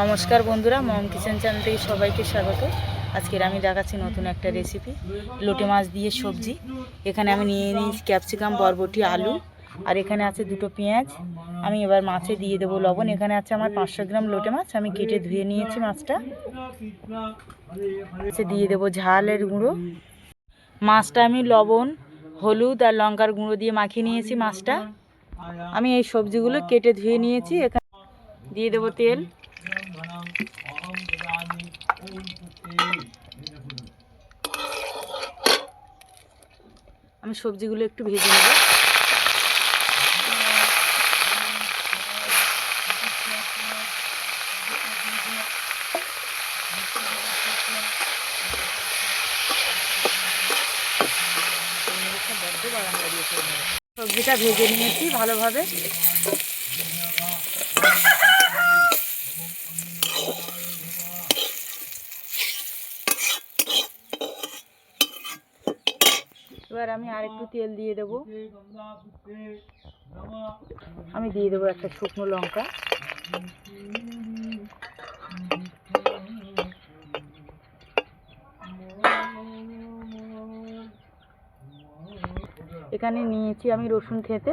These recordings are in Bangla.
নমস্কার বন্ধুরা, মম কিচেন চ্যানেল থেকে সবাইকে স্বাগত। আজকের আমি দেখাচ্ছি নতুন একটা রেসিপি লোটে মাছ দিয়ে সবজি। এখানে আমি নিয়ে নিয়েছি ক্যাপসিকাম বরবটি, আলু, আর এখানে আছে দুটো পেঁয়াজ। আমি এবার মাছে দিয়ে দেবো লবণ। এখানে আছে আমার পাঁচশো গ্রাম লোটে মাছ। আমি কেটে ধুয়ে নিয়েছি মাছটা। মাছে দিয়ে দেবো ঝালের গুঁড়ো। মাছটা আমি লবণ, হলুদ আর লঙ্কার গুঁড়ো দিয়ে মাখিয়ে নিয়েছি মাছটা। আমি এই সবজিগুলো কেটে ধুয়ে নিয়েছি। এখানে দিয়ে দেবো তেল। আমি সবজিগুলো একটু ভেজে নেব। সবজিটা ভেজে নিয়েছি ভালোভাবে। এবার আমি আর একটু তেল দিয়ে দেবো। আমি দিয়ে দেবো একটা শুকনো লঙ্কা। এখানে নিয়েছি আমি রসুন খেতে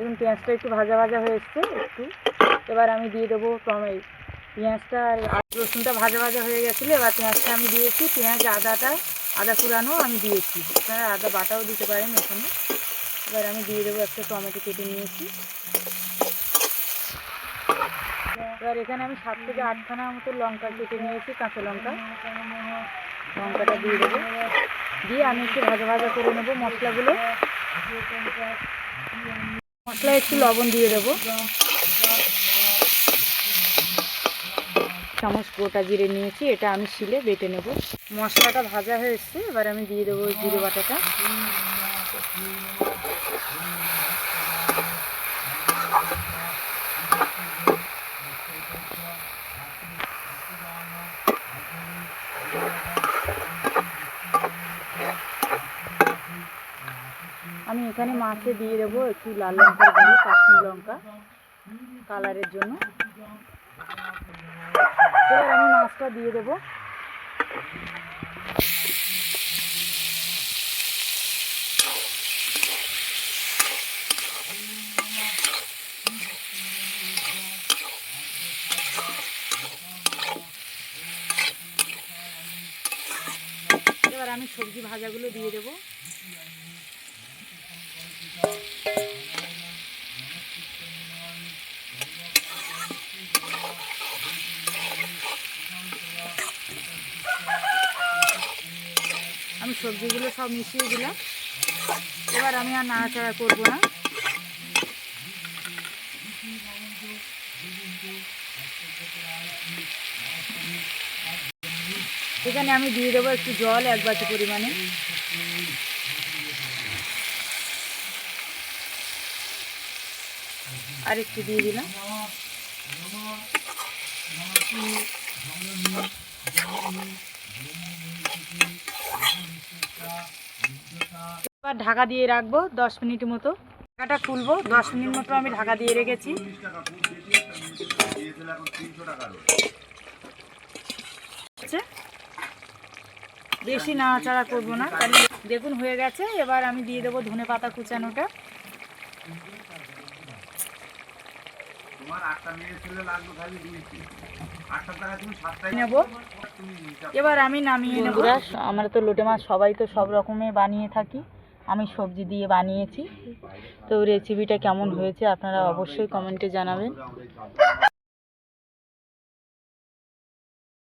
দেখুন পেঁয়াজটা একটু ভাজা ভাজা হয়ে এসছে একটু। এবার আমি দিয়ে দেবো টমে পেঁয়াজটা আর রসুনটা ভাজা ভাজা হয়ে গেছিল, এবার পেঁয়াজটা আমি দিয়েছি। পেঁয়াজ, আদাটা, আদা কুড়ানো আমি দিয়েছি। আপনারা আদা বাটাও দিতে পারেন এখানে। এবার আমি দিয়ে দেবো একটা টমেটো কেটে নিয়েছি। এবার এখানে আমি সাত থেকে আটখানা মতো লঙ্কা কেটে নিয়েছি, কাঁচা লঙ্কা। লঙ্কাটা দিয়ে দেবো। দিয়ে আমি একটু ভাজা ভাজা করে নেব মশলাগুলো। মশলা একটু লবণ দিয়ে দেবো। চামচ গোটা জিরে নিয়েছি, এটা আমি শিলে বেটে নেব। মশলাটা ভাজা হয়ে এবার আমি দিয়ে দেবো জিরে বাটাটা আমি এখানে মাছে দিয়ে দেবো একটু লাল লঙ্কা গুঁড়ো, কাশ্মীর লঙ্কা কালারের জন্য। এবার আমি মাছটা দিয়ে দেবো। আমি সবজি ভাজাগুলো দিয়ে দেবো। সবজিগুলো সব মিশিয়ে দিলাম। এবার আমি আর নাড়াচাড়া করব না। এখানে আমি দিয়ে দেবো একটু জল এক বাটি পরিমাণে। আর একটু দিয়ে দিলাম। এবার ঢাকা দিয়ে রাখব দশ মিনিট মতো। ঢাকাটা খুলবো দশ মিনিট মতো আমি ঢাকা দিয়ে রেখেছি। বেশি নাড়াচাড়া করব না তাহলে দেখুন হয়ে গেছে। এবার আমি দিয়ে দেবো ধনে পাতা কুচানোটা। নেব। এবার আমি নামিয়ে নেব। আমরা তো লোটে মাছ সবাই তো সব রকমে বানিয়ে থাকি। আমি সবজি দিয়ে বানিয়েছি। তো রেসিপিটা কেমন হয়েছে আপনারা অবশ্যই কমেন্টে জানাবেন।